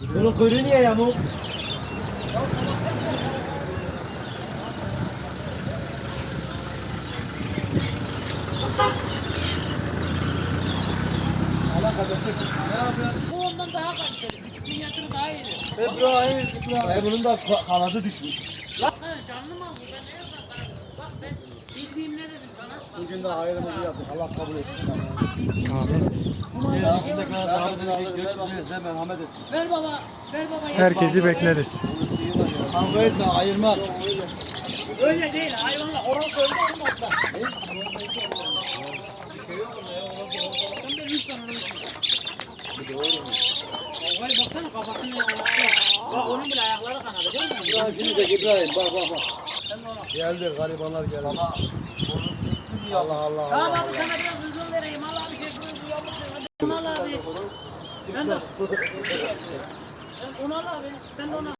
Bunun kuyruğu niye yamuk? Bu ondan daha kaliteli. Küçük minyatürü daha iyi. İbrahim, İbrahim. bunun da ka- kanadı düşmüş. Lan canlı mal bu. Ben ne yapayım sana? Bak ben bildiğim Bugün de hayrımızı yaptık. Allah kabul etsin. Amin. Ver baba. Ver baba. Herkesi bekleriz. Kavga etme, ayırma. Öyle değil. Hayvanla horoz öldü oğlum orada. Vay baksana kafasını yanaştı. Bak onun bile ayakları kanadı değil mi? İbrahim şimdi de İbrahim, bak bak bak. Geldi, garibanlar geldi. Allah Allah Tamam Allah. abi sana biraz uzun vereyim. Allah bir şey duydu yavrum. Hadi. Onu al abi. Sen de. Sen onu al abi. Sen de onu al.